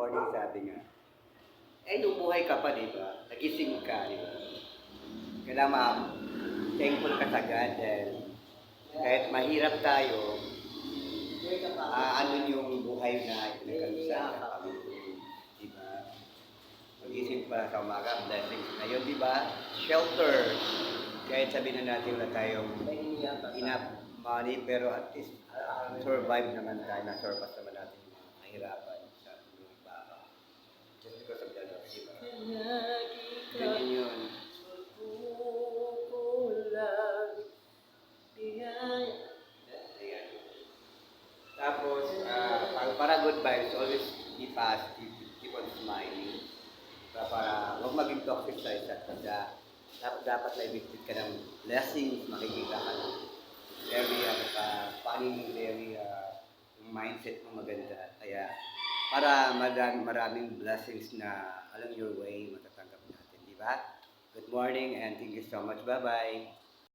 morning, sabi nga. Eh, buhay ka pa, di ba? Nagising ka, di ba? Kailangan ma- thankful ka sa God dahil kahit mahirap tayo, ah, ano yung buhay na pinagkalusan ng Panginoon. Di ba? Magising pa sa umaga, blessings na yun, di ba? Shelter. Kahit sabihin na natin wala tayong enough money, pero at least survive naman tayo, na-surpass naman natin yung mga Ganyan yun. Tapos, ah, para, para good vibes, always be positive, keep on smiling. Para, para huwag maging toxic sa isa't isa. Dapat, dapat na ibigit ka ng blessings, makikita ka ng very, ka, funny, very, yung mindset mo maganda. Kaya, para maraming, maraming blessings na along your way, matatanggap natin, di ba? Good morning and thank you so much. Bye-bye.